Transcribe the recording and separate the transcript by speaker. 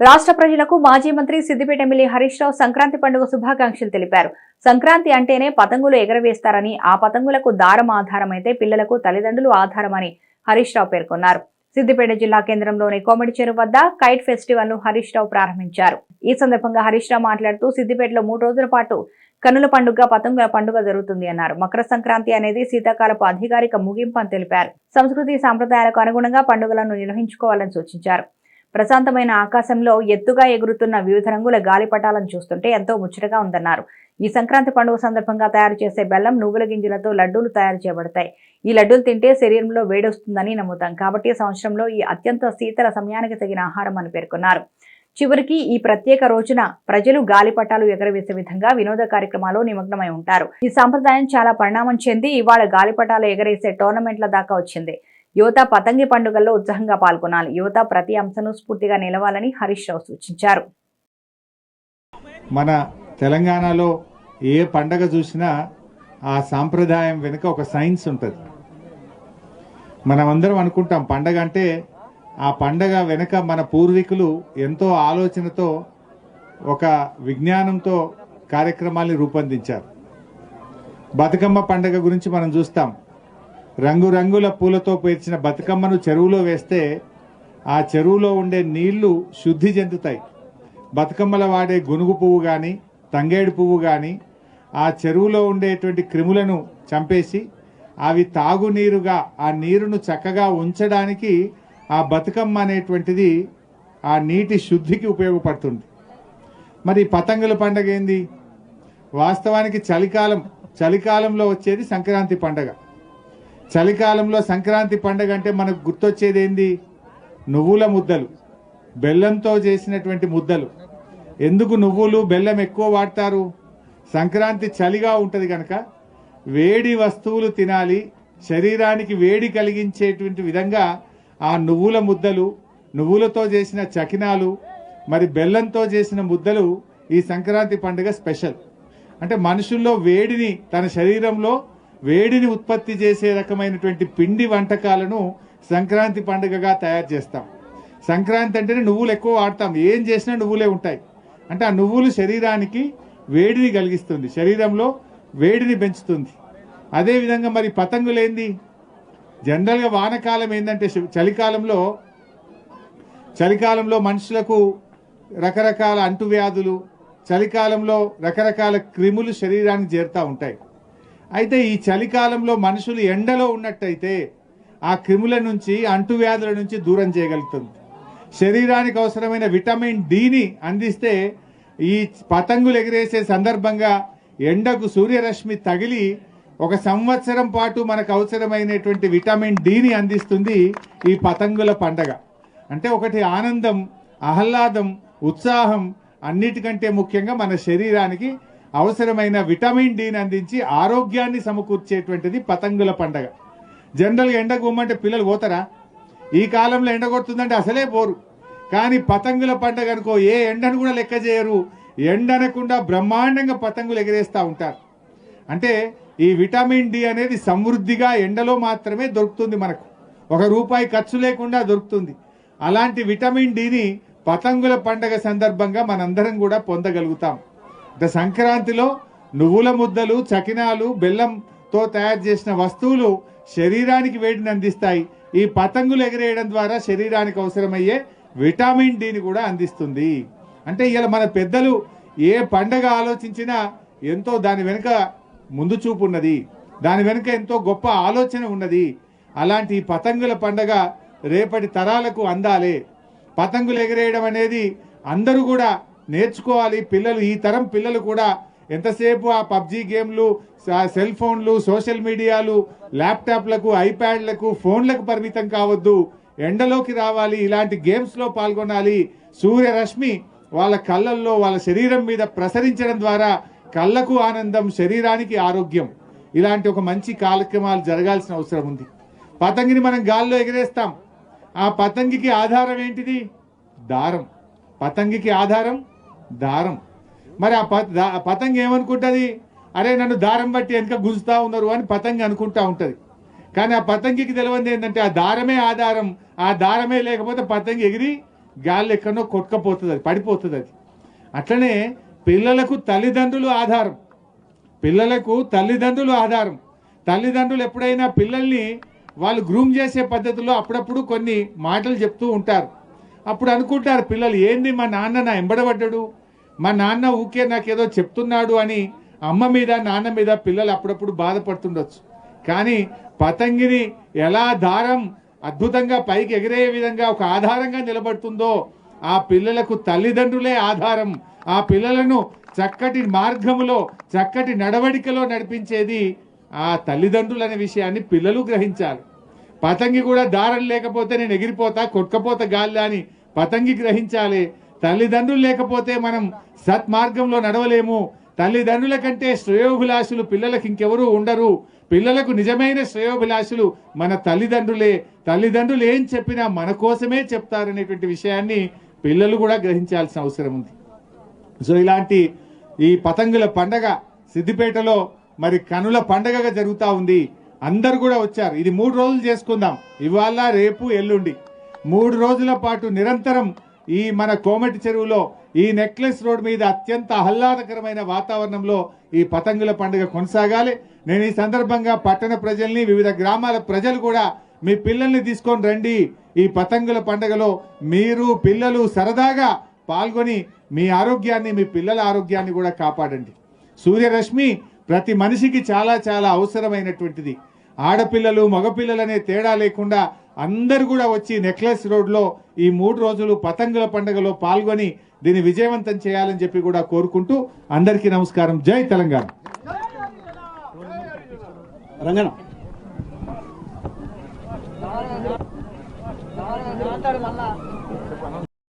Speaker 1: రాష్ట్ర ప్రజలకు మాజీ మంత్రి సిద్దిపేట ఎమ్మెల్యే హరీష్ రావు సంక్రాంతి పండుగ శుభాకాంక్షలు తెలిపారు. సంక్రాంతి అంటేనే పతంగులు ఎగరవేస్తారని ఆ పతంగులకు దారం ఆధారమైతే పిల్లలకు తల్లిదండ్రులు ఆధారమని హరీష్ రావు పేర్కొన్నారు. సిద్దిపేట జిల్లా కేంద్రంలోని కోమటి చెరువు వద్ద కైట్ ఫెస్టివల్ను హరీష్ రావు ప్రారంభించారు. ఈ సందర్భంగా హరీష్ రావు మాట్లాడుతూ సిద్దిపేటలో మూడు రోజుల పాటు కనుల పండుగ పతంగుల పండుగ జరుగుతుంది అన్నారు. మకర సంక్రాంతి అనేది శీతాకాలపు అధికారిక ముగింపు అని తెలిపారు. సంస్కృతి సాంప్రదాయాలకు అనుగుణంగా పండుగలను నిర్వహించుకోవాలని సూచించారు. ప్రశాంతమైన ఆకాశంలో ఎత్తుగా ఎగురుతున్న వివిధ రంగుల గాలిపటాలను చూస్తుంటే ఎంతో ముచ్చటగా ఉందన్నారు. ఈ సంక్రాంతి పండుగ సందర్భంగా తయారు చేసే బెల్లం నువ్వుల గింజలతో లడ్డూలు తయారు చేయబడతాయి. ఈ లడ్డూలు తింటే శరీరంలో వేడొస్తుందని నమ్ముతాం. కాబట్టి సంవత్సరంలో ఈ అత్యంత శీతల సమయానికి తగిన ఆహారం అని పేర్కొన్నారు. చివరికి ఈ ప్రత్యేక రోజున ప్రజలు గాలిపటాలు ఎగరవేసే విధంగా వినోద కార్యక్రమాలు నిమగ్నమై ఉంటారు. ఈ సాంప్రదాయం చాలా పరిణామం చెంది ఇవాళ గాలిపటాలు ఎగరేసే టోర్నమెంట్ల దాకా వచ్చింది. యువత పతంగి పండుగల్లో ఉత్సాహంగా పాల్గొనాలి. యువత ప్రతి అంశను స్ఫూర్తిగా నిలవాలని హరీష్ రావు సూచించారు.
Speaker 2: మన తెలంగాణలో ఏ పండగ చూసినా ఆ సాంప్రదాయం వెనుక ఒక సైన్స్ ఉంటుంది. మనమందరం అనుకుంటాం పండగ అంటే ఆ పండగ వెనుక మన పూర్వీకులు ఎంతో ఆలోచనతో ఒక విజ్ఞానంతో కార్యక్రమాల్ని రూపొందించారు. బతుకమ్మ పండగ గురించి మనం చూస్తాం. రంగురంగుల పూలతో పేర్చిన బతుకమ్మను చెరువులో వేస్తే ఆ చెరువులో ఉండే నీళ్ళు శుద్ధి చెందుతాయి. బతుకమ్మల వాడే గునుగు పువ్వు కానీ తంగేడు పువ్వు కానీ ఆ చెరువులో ఉండేటువంటి క్రిములను చంపేసి అవి తాగునీరుగా ఆ నీరును చక్కగా ఉంచడానికి ఆ బతుకమ్మ అనేటువంటిది ఆ నీటి శుద్ధికి ఉపయోగపడుతుంది. మరి పతంగుల పండగ ఏంది? వాస్తవానికి చలికాలం చలికాలంలో వచ్చేది సంక్రాంతి పండగ. చలికాలంలో సంక్రాంతి పండగ అంటే మనకు గుర్తొచ్చేది ఏంది? నువ్వుల ముద్దలు. బెల్లంతో చేసినటువంటి ముద్దలు. ఎందుకు నువ్వులు బెల్లం ఎక్కువ వాడతారు? సంక్రాంతి చలిగా ఉంటుంది కనుక వేడి వస్తువులు తినాలి శరీరానికి వేడి కలిగించేటువంటి విధంగా ఆ నువ్వుల ముద్దలు నువ్వులతో చేసిన చకినాలు మరి బెల్లంతో చేసిన ముద్దలు ఈ సంక్రాంతి పండుగ స్పెషల్. అంటే మనుషుల్లో వేడిని తన శరీరంలో వేడిని ఉత్పత్తి చేసే రకమైనటువంటి పిండి వంటకాలను సంక్రాంతి పండుగగా తయారు చేస్తాం. సంక్రాంతి అంటేనే నువ్వులు ఎక్కువ వాడతాం. ఏం చేసినా నువ్వులే ఉంటాయి. అంటే ఆ నువ్వులు శరీరానికి వేడిని కలిగిస్తుంది. శరీరంలో వేడిని పెంచుతుంది. అదేవిధంగా మరి పతంగులేంది జనరల్గా వానకాలం ఏంటంటే చలికాలంలో చలికాలంలో మనుషులకు రకరకాల అంటువ్యాధులు చలికాలంలో రకరకాల క్రిములు శరీరానికి చేరుతూ ఉంటాయి. అయితే ఈ చలికాలంలో మనుషులు ఎండలో ఉన్నట్టయితే ఆ క్రిముల నుంచి అంటువ్యాధుల నుంచి దూరం చేయగలుగుతుంది. శరీరానికి అవసరమైన విటమిన్ డిని అందిస్తే ఈ పతంగులు ఎగిరేసే సందర్భంగా ఎండకు సూర్యరశ్మి తగిలి ఒక సంవత్సరం పాటు మనకు అవసరమైనటువంటి విటమిన్ డిని అందిస్తుంది ఈ పతంగుల పండగ. అంటే ఒకటి ఆనందం ఆహ్లాదం ఉత్సాహం అన్నిటికంటే ముఖ్యంగా మన శరీరానికి అవసరమైన విటమిన్ డిని అందించి ఆరోగ్యాన్ని సమకూర్చేటువంటిది పతంగుల పండగ. జనరల్గా ఎండ గుమ్మంటే పిల్లలు పోతారా? ఈ కాలంలో ఎండ కొడుతుందంటే అసలే పోరు కానీ పతంగుల పండగ అనుకో ఏ ఎండను కూడా లెక్క చేయరు. ఎండనకుండా బ్రహ్మాండంగా పతంగులు ఎగరేస్తూ ఉంటారు. అంటే ఈ విటమిన్ డి అనేది సమృద్ధిగా ఎండలో మాత్రమే దొరుకుతుంది మనకు. ఒక రూపాయి ఖర్చు లేకుండా దొరుకుతుంది. అలాంటి విటమిన్ డిని పతంగుల పండగ సందర్భంగా మనందరం కూడా పొందగలుగుతాం. ద సంక్రాంతిలో నువ్వుల ముద్దలు చకినాలు బెల్లంతో తయారు చేసిన వస్తువులు శరీరానికి వేడిని అందిస్తాయి. ఈ పతంగులు ఎగరేయడం ద్వారా శరీరానికి అవసరమయ్యే విటమిన్ డిని కూడా అందిస్తుంది. అంటే ఇలా మన పెద్దలు ఏ పండగ ఆలోచించినా ఎంతో దాని వెనుక ముందు చూపు ఉన్నది. దాని వెనుక ఎంతో గొప్ప ఆలోచన ఉన్నది. అలాంటి ఈ పతంగుల పండగ రేపటి తరాలకు అందాలే. పతంగులు ఎగరేయడం అనేది అందరూ కూడా నేర్చుకోవాలి. పిల్లలు ఈ తరం పిల్లలు కూడా ఎంతసేపు ఆ పబ్జీ గేమ్లు సెల్ ఫోన్లు సోషల్ మీడియాలు ల్యాప్టాప్లకు ఐప్యాడ్లకు ఫోన్లకు పరిమితం కావద్దు. ఎండలోకి రావాలి. ఇలాంటి గేమ్స్లో పాల్గొనాలి. సూర్యరశ్మి వాళ్ళ కళ్ళల్లో వాళ్ళ శరీరం మీద ప్రసరించడం ద్వారా కళ్ళకు ఆనందం శరీరానికి ఆరోగ్యం. ఇలాంటి ఒక మంచి కార్యక్రమాలు జరగాల్సిన అవసరం ఉంది. పతంగిని మనం గాల్లో ఎగిరేస్తాం. ఆ పతంగికి ఆధారం ఏంటిది? దారం. పతంగికి ఆధారం దారం. మరి ఆ ప- పతంగి ఏమనుకుంటుంది? అరే నన్ను దారం బట్టి వెనుక గుంజుతా ఉన్నారు అని పతంగి అనుకుంటా ఉంటుంది. కానీ ఆ పతంగికి తెలియంది ఏంటంటే ఆ దారమే ఆధారం ఆ దారమే లేకపోతే పతంగి ఎగిరి గాలి ఎక్కడో కొట్టుకపోతుంది అది పడిపోతుంది అది. అట్లనే పిల్లలకు తల్లిదండ్రులు ఆధారం. పిల్లలకు తల్లిదండ్రులు ఆధారం. తల్లిదండ్రులు ఎప్పుడైనా పిల్లల్ని వాళ్ళు గ్రూమ్ చేసే పద్ధతిలో అప్పుడప్పుడు కొన్ని మాటలు చెప్తూ ఉంటారు. అప్పుడు అనుకుంటారు పిల్లలు ఏంది మా నాన్న నా ఎంబడబడ్డాడు? మా నాన్న ఊకే నాకేదో చెప్తున్నాడు అని అమ్మ మీద నాన్న మీద పిల్లలు అప్పుడప్పుడు బాధపడుతుండొచ్చు. కానీ పతంగిని ఎలా దారం అద్భుతంగా పైకి ఎగిరే విధంగా ఒక ఆధారంగా నిలబడుతుందో ఆ పిల్లలకు తల్లిదండ్రులే ఆధారం. ఆ పిల్లలను చక్కటి మార్గములో చక్కటి నడవడికలో నడిపించేది ఆ తల్లిదండ్రులు అనే విషయాన్ని పిల్లలు గ్రహించాలి. పతంగి కూడా దారం లేకపోతే నేను ఎగిరిపోతా కొట్టుకపోతా గాలి అని పతంగి గ్రహించాలి. తల్లిదండ్రులు లేకపోతే మనం సత్మార్గంలో నడవలేము. తల్లిదండ్రుల కంటే శ్రేయోభిలాషులు పిల్లలకు ఇంకెవరూ ఉండరు. పిల్లలకు నిజమైన శ్రేయోభిలాషులు మన తల్లిదండ్రులే. తల్లిదండ్రులు ఏం చెప్పినా మన కోసమే చెప్తారనేటువంటి విషయాన్ని పిల్లలు కూడా గ్రహించాల్సిన అవసరం ఉంది. సో ఇలాంటి ఈ పతంగుల పండగ సిద్దిపేటలో మరి కనుల పండగగా జరుగుతూ ఉంది. అందరు కూడా వచ్చారు. ఇది మూడు రోజులు చేసుకుందాం. ఇవాళ రేపు ఎల్లుండి. మూడు రోజుల పాటు నిరంతరం ఈ మన కోమటి చెరువులో ఈ నెక్లెస్ రోడ్ మీద అత్యంత ఆహ్లాదకరమైన వాతావరణంలో ఈ పతంగుల పండుగ కొనసాగాలి. నేను ఈ సందర్భంగా పట్టణ ప్రజల్ని వివిధ గ్రామాల ప్రజలు కూడా మీ పిల్లల్ని తీసుకొని రండి. ఈ పతంగుల పండుగలో మీరు పిల్లలు సరదాగా పాల్గొని మీ ఆరోగ్యాన్ని మీ పిల్లల ఆరోగ్యాన్ని కూడా కాపాడండి. సూర్యరశ్మి ప్రతి మనిషికి చాలా చాలా అవసరమైనటువంటిది. ఆడపిల్లలు మగపిల్లలనే తేడా లేకుండా అందరు కూడా వచ్చి నెక్లెస్ రోడ్లో ఈ మూడు రోజులు పతంగుల పండుగలో పాల్గొని దీన్ని విజయవంతం చేయాలని చెప్పి కూడా కోరుకుంటూ అందరికీ నమస్కారం జై తెలంగాణ
Speaker 3: రంగన
Speaker 4: మాట్లాడు మళ్ళా